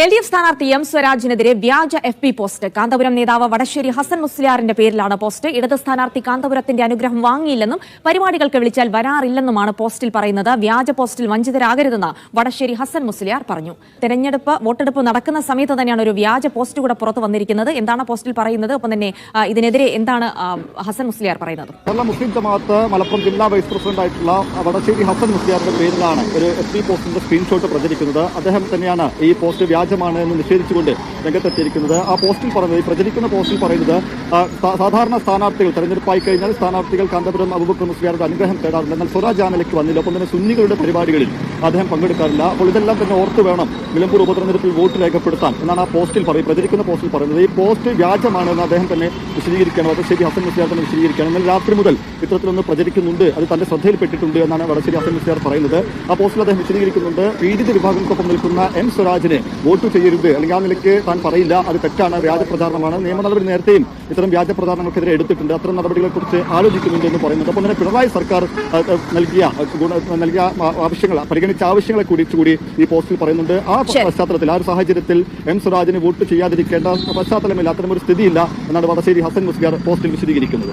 L D F സ്ഥാനാർത്ഥി M സ്വരാജിനെതിരെ വ്യാജ എഫ് പി പോസ്റ്റ്. കാന്തപുരം നേതാവ് വടശ്ശേരി ഹസൻ മുസ്ലിയാറിന്റെ പേരിലാണ് പോസ്റ്റ്. ഇടത് സ്ഥാനാർത്ഥി കാന്തപുരത്തിന്റെ അനുഗ്രഹം വാങ്ങിയില്ലെന്നും പരിപാടികൾക്ക് വിളിച്ചാൽ വരാറില്ലെന്നുമാണ് പോസ്റ്റിൽ പറയുന്നത്. വ്യാജ പോസ്റ്റിൽ വഞ്ചിതരാകരുതെന്ന് വടശ്ശേരി ഹസൻ മുസ്ലിയാർ പറഞ്ഞു. തെരഞ്ഞെടുപ്പ് വോട്ടെടുപ്പ് നടക്കുന്ന സമയത്ത് തന്നെയാണ് ഒരു വ്യാജ പോസ്റ്റ് കൂടെ പുറത്തു വന്നിരിക്കുന്നത്. എന്താണ് പോസ്റ്റിൽ പറയുന്നത്? ഒപ്പം തന്നെ ഇതിനെതിരെ എന്താണ് ഹസൻ മുസ്ലിയാർ പറയുന്നത്? മുസ്ലിം ജമാഅത്ത് മലപ്പുറം ജില്ലാ വൈസ് പ്രസിഡന്റ് ആയിട്ടുള്ള വടശ്ശേരി ഹസൻ മുസ്ലിയാറിന്റെ പേരിലാണ് ഒരു എഫ് പി പോസ്റ്റിന്റെ സ്ക്രീൻഷോട്ട് പ്രചരിക്കുന്നത്. അദ്ദേഹം തന്നെയാണ് ഈ പോസ്റ്റ് വ്യാജമാണ് എന്ന് നിഷേധിച്ചുകൊണ്ട് രംഗത്തെത്തിയിരിക്കുന്നത്. ആ പോസ്റ്റിൽ പറയുന്നത് പ്രചരിക്കുന്ന പോസ്റ്റിൽ പറയുന്നത് സാധാരണ സ്ഥാനാർത്ഥികൾ തെരഞ്ഞെടുപ്പായി കഴിഞ്ഞാൽ സ്ഥാനാർത്ഥികൾ കാന്തപുരം അബുബക്കർ മുസ്ലിയാരുടെ അനുഗ്രഹം തേടാറുണ്ട് എന്നാൽ സ്വരാജ് ആമലയ്ക്ക് വന്നില്ല. ഒപ്പം തന്നെ സുന്നികളുടെ പരിപാടികളിൽ അദ്ദേഹം പങ്കെടുക്കാറില്ല. അപ്പോൾ ഇതെല്ലാം തന്നെ ഓർത്ത് വേണം നിലമ്പൂർ ഉപതെരഞ്ഞെടുപ്പിൽ വോട്ട് രേഖപ്പെടുത്താൻ എന്നാണ് ആ പോസ്റ്റിൽ പറയും പ്രചരിക്കുന്ന പോസ്റ്റിൽ പറയുന്നത്. ഈ പോസ്റ്റ് വ്യാജമാണെന്ന് അദ്ദേഹം തന്നെ വിശദീകരിക്കണം വടശ്ശേരി ഹസൻ മുസ്ലിയാർ തന്നെ വിശദീകരിക്കണം എന്നാൽ രാത്രി മുതൽ ഇത്തരത്തിലൊന്ന് പ്രചരിക്കുന്നുണ്ട്. അത് തന്റെ ശ്രദ്ധയിൽപ്പെട്ടിട്ടുണ്ട് എന്നാണ് വടശ്ശേരി ഹസൻ മുസ്ലിയാർ പറയുന്നത്. ആ പോസ്റ്റിൽ അദ്ദേഹം വിശദീകരിക്കുന്നുണ്ട്. പീഡിത വിഭാഗങ്ങൾക്കൊപ്പം നിൽക്കുന്ന എം സ്വരാജിനെ വോട്ട് ചെയ്യരുത്. അല്ലെങ്കിൽ ആ നിലയ്ക്ക് താൻ പറയില്ല. അത് തെറ്റാണ്. വ്യാജ പ്രചാരണമാണ്. നിയമ നടപടി നേരത്തെയും ഇത്തരം വ്യാജ പ്രചാരണങ്ങൾക്കെതിരെ എടുത്തിട്ടുണ്ട്. അത്തരം നടപടികളെക്കുറിച്ച് ആലോചിക്കുന്നുണ്ട് എന്ന് പറയുന്നത് അപ്പോൾ തന്നെ പിണറായി സർക്കാർ നൽകിയ നൽകിയ ആവശ്യങ്ങൾ പരിഗണിച്ച ആവശ്യങ്ങളെ കുറിച്ചുകൂടി ഈ പോസ്റ്റിൽ പറയുന്നുണ്ട്. ആ പശ്ചാത്തലത്തിൽ ആ ഒരു സാഹചര്യത്തിൽ എം സ്വരാജിന് വോട്ട് ചെയ്യാതിരിക്കേണ്ട പശ്ചാത്തലമില്ല. അത്തരം ഒരു സ്ഥിതിയില്ല എന്നാണ് വടശ്ശേരി ഹസൻ മുസ്ലിയാർ പോസ്റ്റിൽ വിശദീകരിക്കുന്നത്.